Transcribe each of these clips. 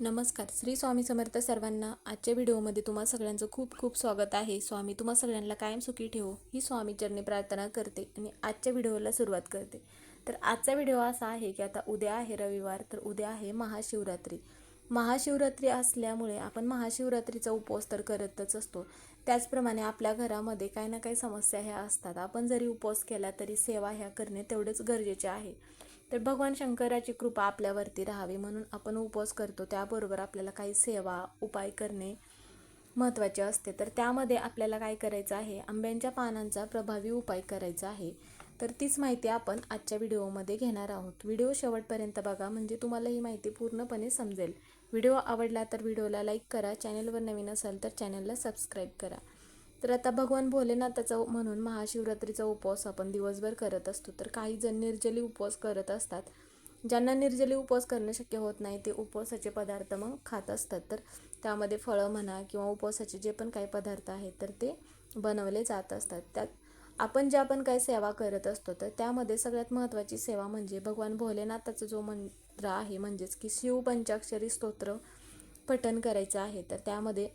नमस्कार. श्री स्वामी समर्थ सर्वांना आजच्या व्हिडिओमध्ये तुम्हा सगळ्यांचं खूप खूप स्वागत आहे. स्वामी तुम्हा सगळ्यांना कायम सुखी ठेवो ही स्वामी चरणी प्रार्थना करते आणि आजच्या व्हिडिओला सुरुवात करते. तर आजचा व्हिडिओ असा आहे की आता उद्या आहे रविवार तर उद्या आहे महाशिवरात्री. महाशिवरात्री असल्यामुळे आपण महाशिवरात्रीचा उपवास तर करतच असतो. त्याचप्रमाणे आपल्या घरामध्ये काही ना काही समस्या ह्या असतात. आपण जरी उपवास केला तरी सेवा ह्या करणे तेवढेच गरजेचे आहे. तर भगवान शंकराची कृपा आपल्यावरती राहावी म्हणून आपण उपवास करतो. त्याबरोबर आपल्याला काही सेवा उपाय करणे महत्त्वाचे असते. तर त्यामध्ये आपल्याला काय करायचं आहे? आंब्यांच्या पानांचा प्रभावी उपाय करायचा आहे. तर तीच माहिती आपण आजच्या व्हिडिओमध्ये घेणार आहोत. व्हिडिओ शेवटपर्यंत बघा म्हणजे तुम्हाला ही माहिती पूर्णपणे समजेल. व्हिडिओ आवडला तर व्हिडिओला लाईक करा चॅनलवर नवीन असाल तर चॅनलला सबस्क्राईब करा. तर आता भगवान भोलेनाथाचा म्हणून महाशिवरात्रीचा उपवास आपण दिवसभर करत असतो. तर काही जण निर्जली उपवास करत असतात. ज्यांना निर्जली उपवास करणं शक्य होत नाही ते उपवासाचे पदार्थ मग खात असतात. तर त्यामध्ये फळं म्हणा किंवा उपवासाचे जे पण काही पदार्थ आहेत तर ते बनवले जात असतात. त्यात आपण ज्या पण काही सेवा करत असतो तर त्यामध्ये सगळ्यात महत्त्वाची सेवा म्हणजे भगवान भोलेनाथाचा जो मंत्र आहे म्हणजेच की शिव पंचाक्षरी स्तोत्र पठण करायचं आहे. तर त्यामध्ये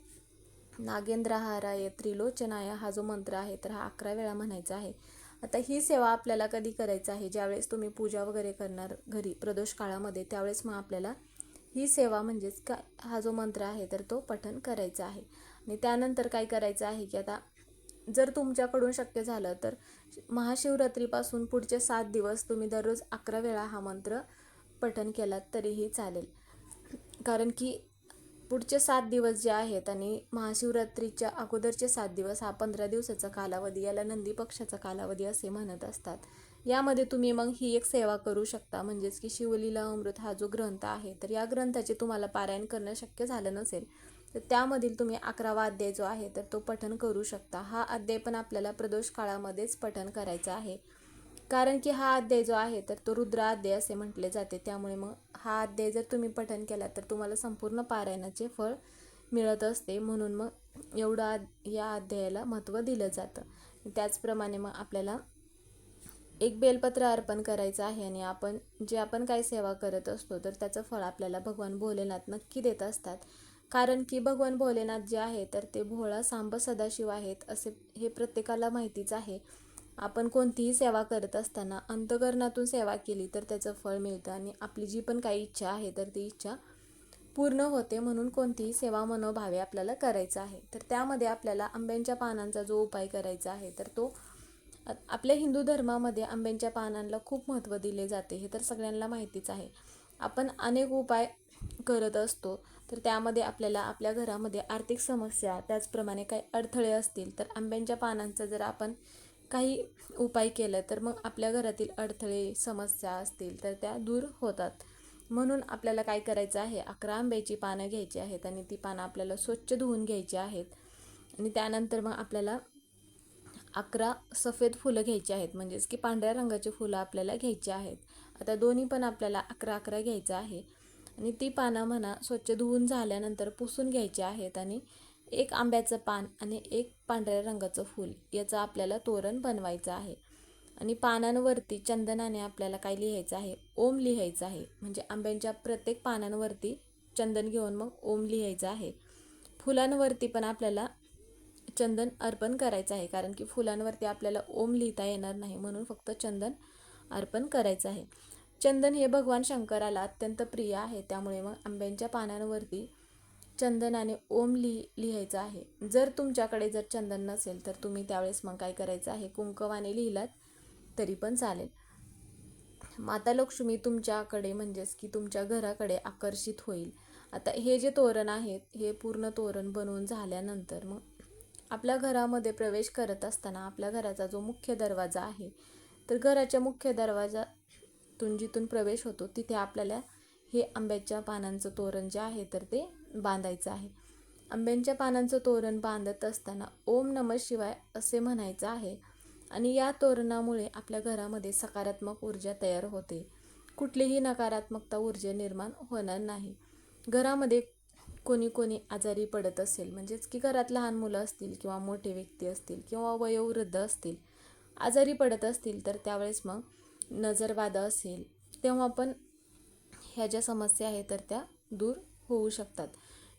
नागेंद्रहाराय त्रिलोचनाय हा जो मंत्र आहे तर हा अकरा वेळा म्हणायचा आहे. आता ही सेवा आपल्याला कधी करायचं आहे? ज्यावेळेस तुम्ही पूजा वगैरे करणार घरी प्रदोष काळामध्ये त्यावेळेस मग आपल्याला ही सेवा म्हणजेच का हा जो मंत्र आहे तर तो पठन करायचा आहे. आणि त्यानंतर काय करायचं आहे की आता जर तुमच्याकडून शक्य झालं तर महाशिवरात्रीपासून पुढचे सात दिवस तुम्ही दररोज अकरा वेळा हा मंत्र पठन केलात तरीही चालेल. कारण की पुढचे सात दिवस जे आहेत आणि महाशिवरात्रीच्या अगोदरचे सात दिवस हा पंधरा दिवसाचा कालावधी याला नंदी पक्षाचा कालावधी असे म्हणत असतात. यामध्ये तुम्ही मग ही एक सेवा करू शकता म्हणजेच की शिवलीला अमृत हा जो ग्रंथ आहे तर या ग्रंथाचे तुम्हाला पारायण करणं शक्य झालं नसेल तर त्यामधील तुम्ही अकरावा अध्याय जो आहे तर तो पठण करू शकता. हा अध्याय पण आपल्याला प्रदोष काळामध्येच पठण करायचा आहे. कारण की हा अध्याय जो आहे तर तो रुद्र अध्याय असे म्हटले जाते. त्यामुळे मग हा अध्याय जर तुम्ही पठण केला तर तुम्हाला संपूर्ण पारायणाचे फळ मिळत असते. म्हणून मग एवढं या अध्यायाला महत्त्व दिलं जातं. त्याचप्रमाणे मग आपल्याला एक बेलपत्र अर्पण करायचं आहे आणि आपण जे आपण काय सेवा करत असतो तर त्याचं फळ आपल्याला भगवान भोलेनाथ नक्की देत असतात. कारण की भगवान भोलेनाथ जे आहे तर ते भोळा सांब सदाशिव आहेत असे हे प्रत्येकाला माहितीच आहे. आपण कोणतीही सेवा करत असताना अंतकरणातून सेवा केली तर त्याचं फळ मिळतं आणि आपली जी पण काही इच्छा आहे तर ती इच्छा पूर्ण होते म्हणून कोणतीही सेवा मनोभावे आपल्याला करायचं आहे. तर त्यामध्ये आपल्याला आंब्यांच्या पानांचा जो उपाय करायचा आहे तर तो आपल्या हिंदू धर्मामध्ये आंब्यांच्या पानांना खूप महत्त्व दिले जाते हे तर सगळ्यांना माहितीच आहे. आपण अनेक उपाय करत असतो तर त्यामध्ये आपल्याला आपल्या घरामध्ये आर्थिक समस्या त्याचप्रमाणे काही अडथळे असतील तर आंब्यांच्या पानांचा जर आपण काही उपाय केलं तर मग आपल्या घरातील अडथळे समस्या असतील तर त्या दूर होतात. म्हणून आपल्याला काय करायचं आहे? अकरा आंब्याची पानं घ्यायची आहेत आणि ती पानं आपल्याला स्वच्छ धुवून घ्यायची आहेत. आणि त्यानंतर मग आपल्याला अकरा सफेद फुलं घ्यायची आहेत. म्हणजेच की पांढऱ्या रंगाची फुलं आपल्याला घ्यायची आहेत. आता दोन्ही पण आपल्याला अकरा अकरा घ्यायचं आहे. आणि ती पानं म्हणा स्वच्छ धुवून झाल्यानंतर पुसून घ्यायची आहेत आणि एक आंब्याचं पान आणि एक पांढऱ्या रंगाचं फूल याचं आपल्याला तोरण बनवायचं आहे. आणि पानांवरती चंदनाने आपल्याला काय लिहायचं आहे? ओम लिहायचं आहे. म्हणजे आंब्यांच्या प्रत्येक पानांवरती चंदन घेऊन मग ओम लिहायचं आहे. फुलांवरती पण आपल्याला चंदन अर्पण करायचं आहे. कारण की फुलांवरती आपल्याला ओम लिहिता येणार नाही. म्हणून फक्त चंदन अर्पण करायचं आहे. चंदन हे भगवान शंकराला अत्यंत प्रिय आहे. त्यामुळे मग आंब्यांच्या पानांवरती चंदनाने ओम लिहि लिहायचं आहे. जर तुमच्याकडे जर चंदन नसेल तर तुम्ही त्यावेळेस मग काय करायचं आहे? कुंकवाने लिहिलात तरी पण चालेल. माता लक्ष्मी तुमच्याकडे म्हणजेच की तुमच्या घराकडे आकर्षित होईल. आता हे जे तोरण आहेत हे पूर्ण तोरण बनवून झाल्यानंतर मग आपल्या घरामध्ये प्रवेश करत असताना आपल्या घराचा जो मुख्य दरवाजा आहे तर घराच्या मुख्य दरवाजातून जिथून प्रवेश होतो तिथे आपल्याला हे आंब्याच्या पानांचं तोरण जे आहे तर ते बांधायचं आहे. आंब्यांच्या पानांचं तोरण बांधत असताना ओम नम शिवाय असे म्हणायचं आहे. आणि या तोरणामुळे आपल्या घरामध्ये सकारात्मक ऊर्जा तयार होते. कुठलीही नकारात्मकता ऊर्जा निर्माण होणार नाही. घरामध्ये कोणी कोणी आजारी पडत असेल म्हणजेच की घरात लहान मुलं असतील किंवा मोठे व्यक्ती असतील किंवा वयोवृद्ध असतील आजारी पडत असतील तर त्यावेळेस मग नजरवाद असेल. तेव्हा पण ह्या ज्या समस्या आहेत तर त्या दूर होऊ शकतात.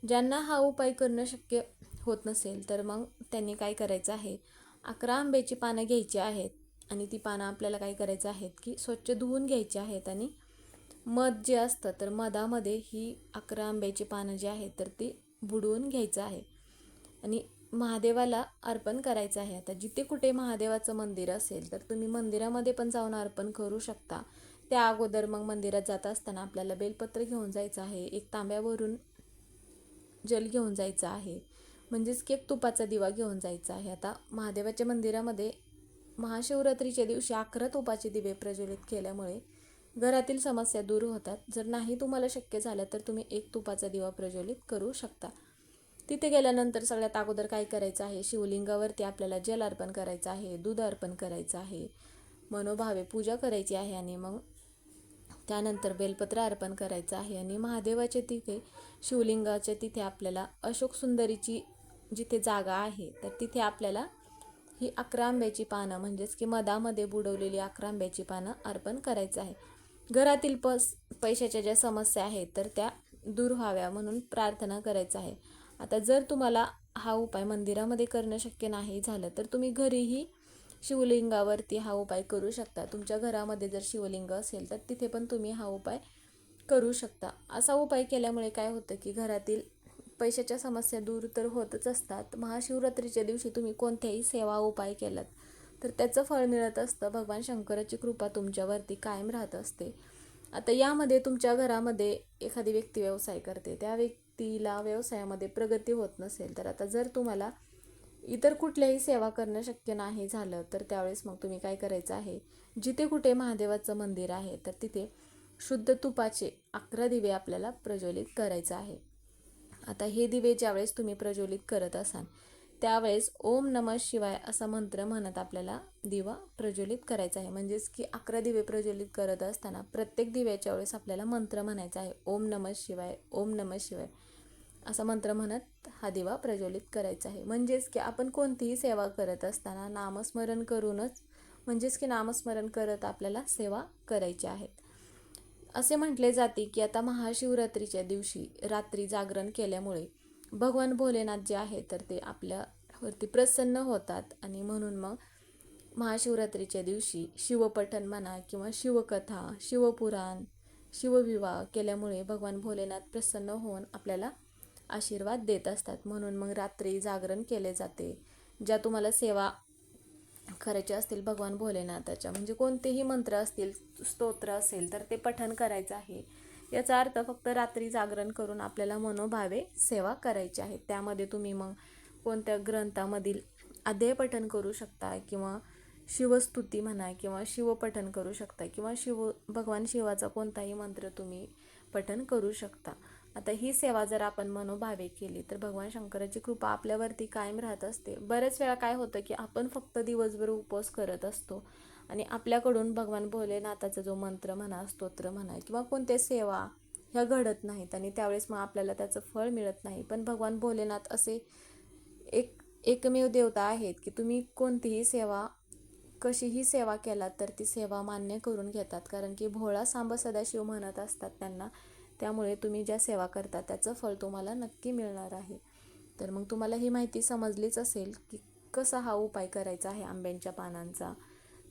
ज्यांना हा उपाय करणं शक्य होत नसेल तर मग त्यांनी काय करायचं आहे? अकरा आंब्याची पानं घ्यायची आहेत आणि ती पानं आपल्याला काय करायचं आहेत की स्वच्छ धुवून घ्यायची आहेत आणि मध जे असतं तर मधामध्ये ही अकरा आंब्याची पानं जी आहेत तर ती बुडवून घ्यायचं आहे. आणि महादेवाला अर्पण करायचं आहे. आता जिथे कुठे महादेवाचं मंदिर असेल तर तुम्ही मंदिरामध्ये पण जाऊन अर्पण करू शकता. त्या अगोदर मग मंदिरात जात असताना आपल्याला बेलपत्र घेऊन जायचं आहे एक तांब्यावरून जल घेऊन जायचं आहे म्हणजेच की एक तुपाचा दिवा घेऊन जायचा आहे. आता महादेवाच्या मंदिरामध्ये महाशिवरात्रीच्या दिवशी अकरा तुपाचे दिवे प्रज्वलित केल्यामुळे घरातील समस्या दूर होतात. जर नाही तुम्हाला शक्य झालं तर तुम्ही एक तुपाचा दिवा प्रज्वलित करू शकता. तिथे गेल्यानंतर सगळ्यात अगोदर काय करायचं आहे? शिवलिंगावरती आपल्याला जल अर्पण करायचं आहे दूध अर्पण करायचं आहे मनोभावे पूजा करायची आहे आणि मग त्यानंतर बेलपत्र अर्पण करायचं आहे आणि महादेवाच्या तिथे शिवलिंगाच्या तिथे आपल्याला अशोक सुंदरीची जिथे जागा आहे तर तिथे आपल्याला ही अकरा आंब्याची पानं म्हणजेच की मधामध्ये बुडवलेली अकरा आंब्याची पानं अर्पण करायचं आहे. घरातील पस पैशाच्या ज्या समस्या आहेत तर त्या दूर व्हाव्या म्हणून प्रार्थना करायचं आहे. आता जर तुम्हाला हा उपाय मंदिरामध्ये करणं शक्य नाही झालं तर तुम्ही घरीही शिवलिंगावरती हा उपाय करू शकता. तुमच्या घरामध्ये जर शिवलिंग असेल तर तिथे पण तुम्ही हा उपाय करू शकता. असा उपाय केल्यामुळे काय होतं की घरातील पैशाच्या समस्या दूर तर होतच असतात. महाशिवरात्रीच्या दिवशी तुम्ही कोणत्याही सेवा उपाय केलात तर त्याचं फळ मिळत असतं. भगवान शंकराची कृपा तुमच्यावरती कायम राहत असते. आता यामध्ये तुमच्या घरामध्ये एखादी व्यक्ती व्यवसाय करते. त्या व्यक्तीला व्यवसायामध्ये प्रगती होत नसेल तर आता जर तुम्हाला इतर कुठल्याही सेवा करणं शक्य नाही झालं तर त्यावेळेस मग तुम्ही काय करायचं आहे? जिथे कुठे महादेवाचं मंदिर आहे तर तिथे शुद्ध तुपाचे अकरा दिवे आपल्याला प्रज्वलित करायचं आहे. आता हे दिवे ज्यावेळेस तुम्ही प्रज्वलित करत असाल त्यावेळेस ओम नम शिवाय असा मंत्र म्हणत आपल्याला दिवा प्रज्वलित करायचा आहे. म्हणजेच की अकरा दिवे प्रज्वलित करत असताना प्रत्येक दिव्याच्या वेळेस आपल्याला मंत्र म्हणायचा आहे. ओम नम शिवाय ओम नम शिवाय. असा मंत्र म्हणत हा दिवा प्रज्वलित करायचा आहे. म्हणजेच की आपण कोणतीही सेवा करत असताना नामस्मरण करूनच म्हणजेच की नामस्मरण करत आपल्याला सेवा करायची आहेत असे म्हटले जाते की आता महाशिवरात्रीच्या दिवशी रात्री जागरण केल्यामुळे भगवान भोलेनाथ जे आहे तर ते आपल्यावरती प्रसन्न होतात आणि म्हणून मग महाशिवरात्रीच्या दिवशी शिवपठण म्हणा किंवा शिवकथा शिवपुराण शिवविवाह केल्यामुळे भगवान भोलेनाथ प्रसन्न होऊन आपल्याला आशीर्वाद देत असतात. म्हणून मग रात्री जागरण केले जाते. ज्या तुम्हाला सेवा करायचे असतील भगवान भोलेनाथाच्या. म्हणजे कोणतेही मंत्र असतील स्तोत्र असेल तर ते पठण करायचं आहे. याचा अर्थ फक्त रात्री जागरण करून आपल्याला मनोभावे सेवा करायची आहे. त्यामध्ये तुम्ही मग कोणत्या ग्रंथामधील अध्याय पठण करू शकता किंवा शिवस्तुती म्हणा किंवा शिवपठण करू शकता किंवा शिव भगवान शिवाचा कोणताही मंत्र तुम्ही पठण करू शकता. आता ही सेवा जर आपण मनोभावे केली तर भगवान शंकराची कृपा आपल्यावरती कायम राहत असते. बऱ्याच वेळा काय होतं की आपण फक्त दिवसभर उपवास करत असतो आणि आपल्याकडून भगवान भोलेनाथाचा जो मंत्र म्हणा स्तोत्र म्हणा किंवा कोणत्या सेवा ह्या घडत नाहीत आणि त्यावेळेस मग आपल्याला त्याचं फळ मिळत नाही. पण भगवान भोलेनाथ असे एक एकमेव देवता आहेत की तुम्ही कोणतीही सेवा कशीही सेवा केलात तर ती सेवा मान्य करून घेतात. कारण की भोळा सांब सदाशिव म्हणत असतात त्यांना. त्यामुळे तुम्ही ज्या सेवा करता त्याचं फळ तुम्हाला नक्की मिळणार आहे. तर मग तुम्हाला ही माहिती समजलीच असेल की कसा हा उपाय करायचा आहे आंब्यांच्या पानांचा.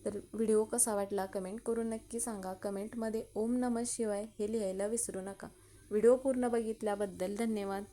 तर व्हिडिओ कसा वाटला कमेंट करून नक्की सांगा. कमेंटमध्ये ओम नमः शिवाय हे लिहायला विसरू नका. व्हिडिओ पूर्ण बघितल्याबद्दल धन्यवाद.